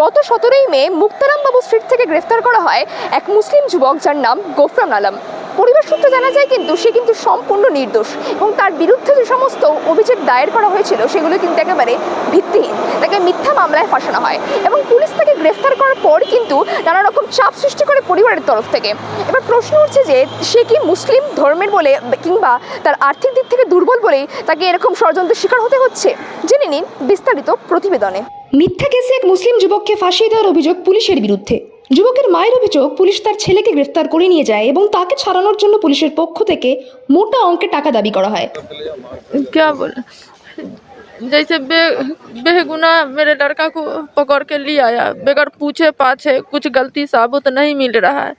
গত সতেরোই মে মুক্তারাম বাবু স্ট্রিট থেকে গ্রেফতার করা হয় এক মুসলিম যুবক যার নাম গোফরান আলম। পরিবার সূত্রে জানা যায় কিন্তু সে কিন্তু সম্পূর্ণ নির্দোষ এবং তার বিরুদ্ধে যে সমস্ত অভিযোগ দায়ের করা হয়েছিল, সেগুলো কিন্তু একেবারে ভিত্তিহীন। তাকে মিথ্যা মামলায় ফাঁসানো হয় এবং পুলিশ তাকে গ্রেফতার করার পর কিন্তু নানা রকম চাপ সৃষ্টি করে পরিবারের তরফ থেকে। এবার প্রশ্ন উঠছে যে, সে কি মুসলিম ধর্মের বলে কিংবা তার আর্থিক দিক থেকে দুর্বল বলেই তাকে এরকম ষড়যন্ত্রের শিকার হতে হচ্ছে? জেনে নিন বিস্তারিত প্রতিবেদনে। মিথ্যা কেসে এক মুসলিম যুবককে ফাঁসিয়ে দেওয়ার অভিযোগ পুলিশের বিরুদ্ধে। যুবকের মায়ের অভিযোগ পুলিশ তার ছেলেকে গ্রেফতার করে নিয়ে যায় এবং তাকে ছাড়ানোর জন্য পুলিশের পক্ষ থেকে মোটা অঙ্কের টাকা দাবি করা হয় क्या बोले जैसे बे बेगुना मेरे लड़का को पकड़ के ले आया बगैर पूछे पाछे कुछ गलती साबुत नहीं मिल रहा है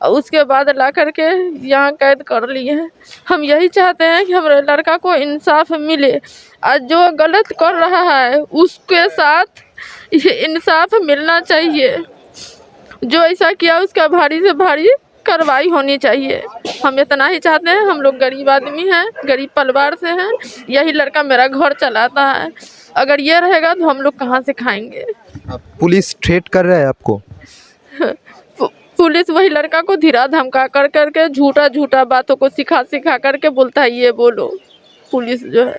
और उसके बाद ला करके यहाँ कैद कर लिए हैं हम यही चाहते हैं कि हमारे लड़का को इंसाफ मिले और जो गलत कर रहा है उसके साथ ये इंसाफ मिलना चाहिए जो ऐसा किया उसका भारी से भारी कार्रवाई होनी चाहिए हम इतना ही चाहते हैं हम लोग गरीब आदमी हैं गरीब परिवार से हैं यही लड़का मेरा घर चलाता है अगर ये रहेगा तो हम लोग कहाँ से खाएंगे अब पुलिस थ्रेट कर रहा है आपको पु- पुलिस वही लड़का को धीरा धमका कर करके झूठा झूठा बातों को सिखा सिखा करके बोलता है ये बोलो पुलिस जो है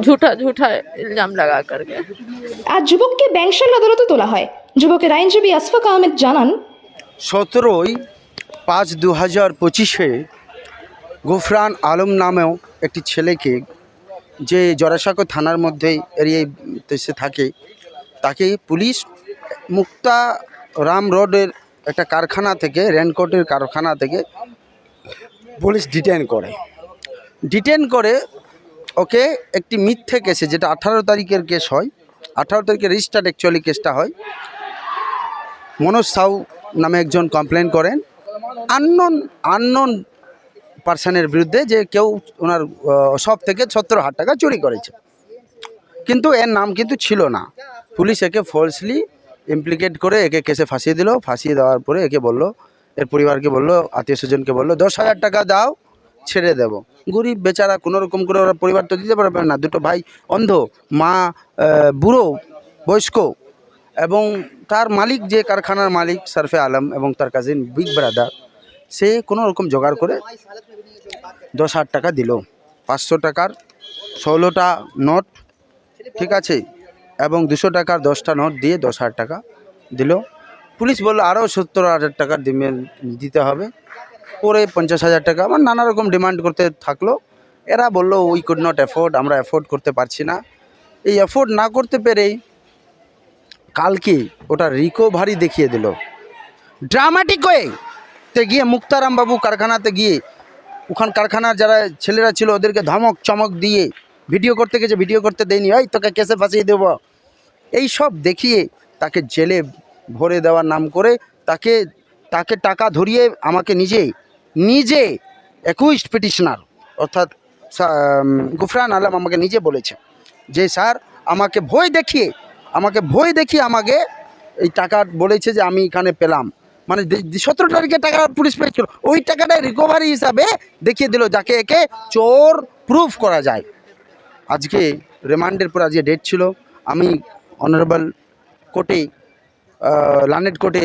झूठा झूठा इल्ज़ाम लगा करके আজ যুবককে ব্যাংশাল আদালতে তোলা হয় যুবকের আইনজীবী আশফাক আহমেদ জানান, সতেরোই পাঁচ দু হাজার পঁচিশে গুফরান আলম নামেও একটি ছেলেকে যে জরাসাঁকো থানার মধ্যে এরিয়ে সে থাকে, তাকে পুলিশ মুক্তা রাম রোডের একটা কারখানা থেকে, রেনকোটের কারখানা থেকে পুলিশ ডিটেন করে। ডিটেন করে ওকে একটি মিথ্যে কেসে, যেটা আঠারো তারিখের কেস হয়, আঠারো তারিখে রেজিস্টার্ড অ্যাকচুয়ালি কেসটা হয় মনোজ সাউ নামে একজন কমপ্লেন করেন। আননোন আননোন পার্সনের বিরুদ্ধে যে কেউ ওনার সব থেকে সত্তর হাজার টাকা চুরি করেছে। কিন্তু এর নাম কিন্তু ছিল না। পুলিশ একে ফলসলি ইমপ্লিকেট করে একে কেসে ফাঁসিয়ে দিল। ফাঁসিয়ে দেওয়ার পরে একে বলল, এর পরিবারকে বলল, আত্মীয় স্বজনকে বলল, দশ হাজার টাকা দাও, ছেড়ে দেব। গরিব বেচারা কোনো রকম করে ওরা পরিবার তো দিতে পারবে না। দুটো ভাই অন্ধ, মা বুড়ো, বয়স্ক এবং তার মালিক যে কারখানার মালিক সারফে আলম এবং তার কাজিন বিগ ব্রাদার সে কোনো রকম জোগাড় করে দশ হাজার টাকা দিল। পাঁচশো টাকার ষোলোটা নোট, ঠিক আছে? এবং দুশো টাকার দশটা নোট দিয়ে দশ হাজার টাকা দিল। পুলিশ বলল আরও সত্তর হাজার টাকা দিতে হবে। পরে পঞ্চাশ হাজার টাকা আমার নানা রকম ডিমান্ড করতে থাকল। এরা বলল উই কুড নট অ্যাফোর্ড আমরা অ্যাফোর্ড করতে পারছি না। এই অ্যাফোর্ড না করতে পেরেই কালকে ওটা রিকোভারি দেখিয়ে দিল। ড্রামাটিক হয়ে তে গিয়ে মুক্তারাম বাবু কারখানাতে গিয়ে, ওখান কারখানার যারা ছেলেরা ছিল ওদেরকে ধমক চমক দিয়ে ভিডিও করতে গেছে ভিডিও করতে দেয়নি। ওই তোকে কেসে ফাঁসিয়ে দেব। এই সব দেখিয়ে তাকে জেলে ভরে দেওয়ার নাম করে তাকে তাকে টাকা ধরিয়ে আমাকে নিজে নিজে একুইস্ট পিটিশনার অর্থাৎ গুফরান আলম আমাকে নিজে বলেছে যে, স্যার, আমাকে ভয় দেখিয়ে আমাকে ভয় দেখিয়ে আমাকে এই টাকা বলেছে যে আমি এখানে পেলাম। মানে সতেরো তারিখে টাকা পুলিশ পেয়েছিল। ওই টাকাটা রিকভারি হিসাবে দেখিয়ে দিল, যাকে একে চোর প্রুফ করা যায়। আজকে রিমান্ডের পর আজকে ডেট ছিল। আমি অনারেবল কোর্টে লানেট কোর্টে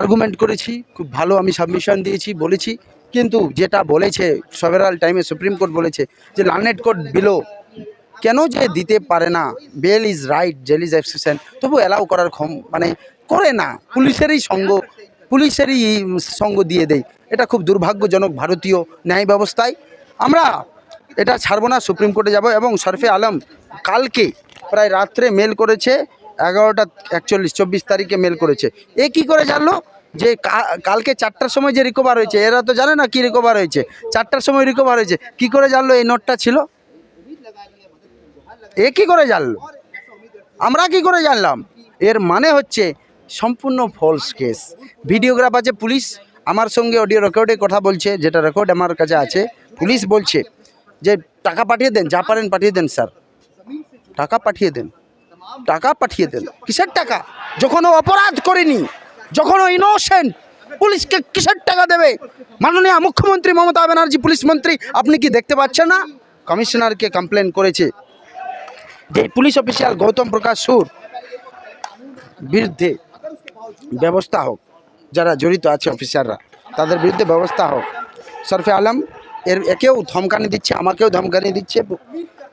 আর্গুমেন্ট করেছি। খুব ভালো আমি সাবমিশন দিয়েছি, বলেছি। কিন্তু যেটা বলেছে সেভারাল টাইমে সুপ্রিম কোর্ট বলেছে যে লানেট কোর্ট বিলো কেন যে দিতে পারে না? Bail is right jail is exception তবু অ্যালাউ করার ক্ষম মানে করে না। পুলিশেরই সঙ্গ পুলিশেরই সঙ্গ দিয়ে দেয়। এটা খুব দুর্ভাগ্যজনক ভারতীয় ন্যায় ব্যবস্থায়। আমরা এটা ছাড়বো না, সুপ্রিম কোর্টে যাব এবং শরফে আলম কালকে প্রায় রাত্রে মেল করেছে, এগারোটা একচল্লিশ, চব্বিশ তারিখে মেল করেছে। এ কি করে জানলো? যে কালকে চারটার সময় যে রিকভার হয়েছে, এরা তো জানে না কি রিকভার হয়েছে। চারটার সময় রিকভার হয়েছে। কি করে জানলো এই নোটটা ছিল? এ কি করে জানলো? আমরা কি করে জানলাম? এর মানে হচ্ছে সম্পূর্ণ ফলস কেস ভিডিওগ্রাফ আছে পুলিশ, আমার সঙ্গে অডিও রেকর্ডে কথা বলছে, যেটা রেকর্ড আমার কাছে আছে, পুলিশ বলছে যে টাকা পাঠিয়ে দেন, যা পারেন পাঠিয়ে দেন স্যার টাকা পাঠিয়ে দেন। টাকা পাঠিয়ে দেন। কিসের টাকা? যখন ও অপরাধ করেনি, যখন ও ইনোসেন্ট পুলিশকে কিসের টাকা দেবে? মাননীয় মুখ্যমন্ত্রী মমতা ব্যানার্জি, পুলিশ মন্ত্রী, আপনি কি দেখতে পাচ্ছেন না? কমিশনারকে কমপ্লেন করেছে। যে পুলিশ অফিসিয়াল গৌতম প্রকাশ সুর বিরুদ্ধে ব্যবস্থা হোক, যারা জড়িত আছে অফিসাররা, তাদের বিরুদ্ধে ব্যবস্থা হোক। সরফে আলম এর একেও ধমকানি দিচ্ছে, আমাকেও ধমকানি দিচ্ছে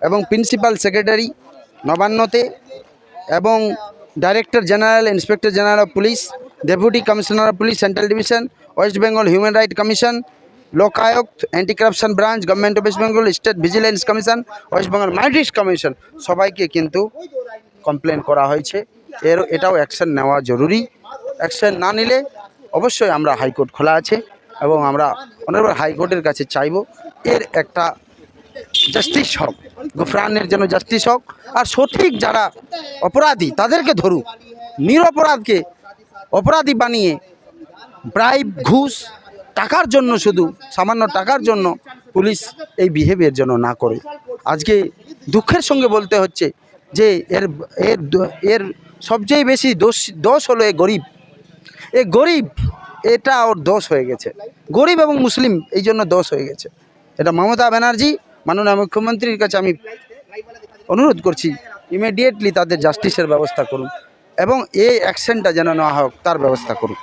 এবং প্রিন্সিপাল সেক্রেটারি নবান্নতে এবং director general, inspector general of police, deputy commissioner of police, central division, West Bengal human right commission Lokayukta anti corruption branch government of Bengal state vigilance commission West Bengal মাইটিস commission সবাইকে কিন্তু complain করা হয়েছে। এর, এটাও action নেওয়া জরুরি। Action না নিলে অবশ্যই আমরা হাইকোর্ট খোলা আছে এবং আমরা অনারেবল হাইকোর্টের কাছে চাইব। এর একটা জাস্টিস হোক, গুফরানের জন্য জাস্টিস হোক, আর সঠিক যারা অপরাধী তাদেরকে ধরুক। নিরপরাধকে অপরাধী বানিয়ে ব্রাইব ঘুষ টাকার জন্য শুধু, সামান্য টাকার জন্য পুলিশ এই বিহেভিয়ার জন্য না করে। আজকে দুঃখের সঙ্গে বলতে হচ্ছে যে, এর এর এর সবচেয়ে বেশি দোষ দোষ হলো এ গরিব। এ গরিব, এটা ওর দোষ হয়ে গেছে। গরিব এবং মুসলিম এই জন্য দোষ হয়ে গেছে। এটা মমতা ব্যানার্জি, মাননীয় মুখ্যমন্ত্রীর কাছে আমি অনুরোধ করছি ইমিডিয়েটলি তাদের জাস্টিসের ব্যবস্থা করুন এবং এই অ্যাকশনটা যেন নেওয়া হোক, তার ব্যবস্থা করুন।